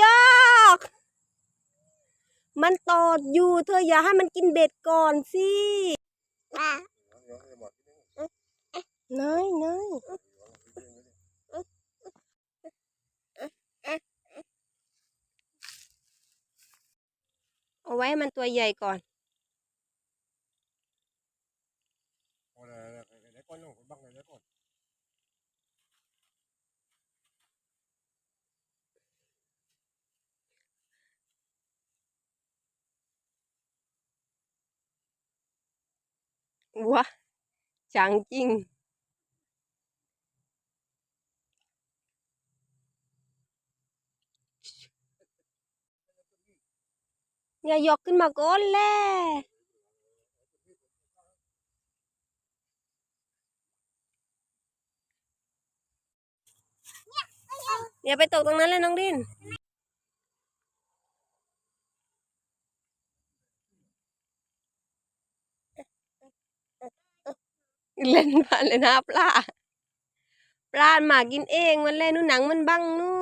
ย่าแคบยอกมันตอดอยู่ เธออย่าให้มันกินเบ็ดก่อนสิ Nó- nó- nó mệt cái đấy. น้อยน้อยเอาไว้ให้มันตัวใหญ่ก่อน วะจังจริง อย่ายกขึ้นมาก้นแล่อย่าไปตกตรงนั้นเลยน้องดิน เล่นมาเลยนะปลาปลาหมากินเองมันเล่นนู่นหนังมันบังนู่